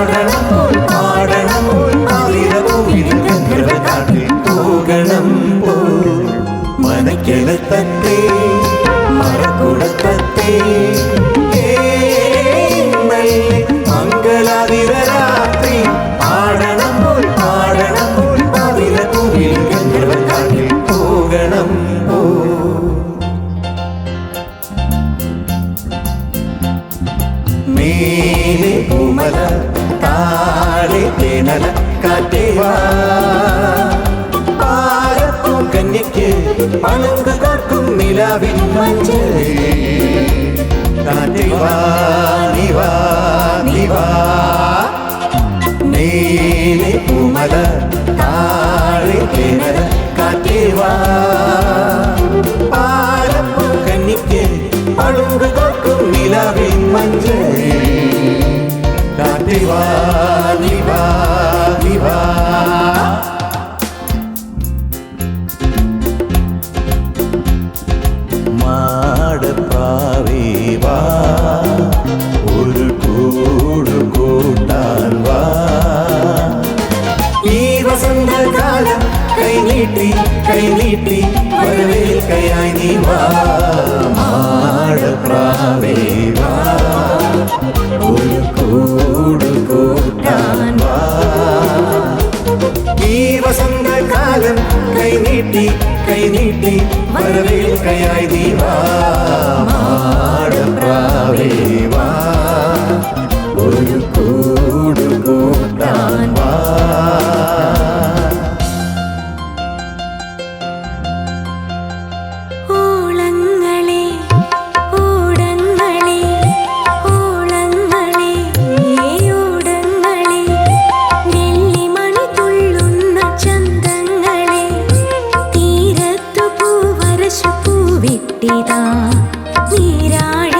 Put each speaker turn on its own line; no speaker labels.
ആടണം ആടണം കാട്ടിൽ പോകണം പോ മനക്കെലെത്തത്തെ മറക്കുടത്തത്തെ മംഗളാതിരാത്രി കാറ്റേവാ പാലപ്പും കന്യയ്ക്ക് പണങ്ക് കോർക്കും നിലാവിൻ മഞ്ചേ. കാറ്റേവാ നിവാ നിവാ മേലെ പൂമല താഴെ തേനല കാറ്റേവാ പാലപ്പും കന്യയ്ക്ക് പളുങ്ക് മഞ്ചേ. കാറ്റേവാ നിവാ നിവാ കൈനീട്ടി കൈനീട്ടി വരവേൽക്കയായി നീ വാ. മാടപ്രാവേവാ ഒരു കൂടു കൂട്ടാൻ വാ. ഈ വസന്തകാലം കൈനീട്ടി കൈനീട്ടി വരവേൽക്കയായി നീ വാ. വിട്ടിതാ നീരാഴി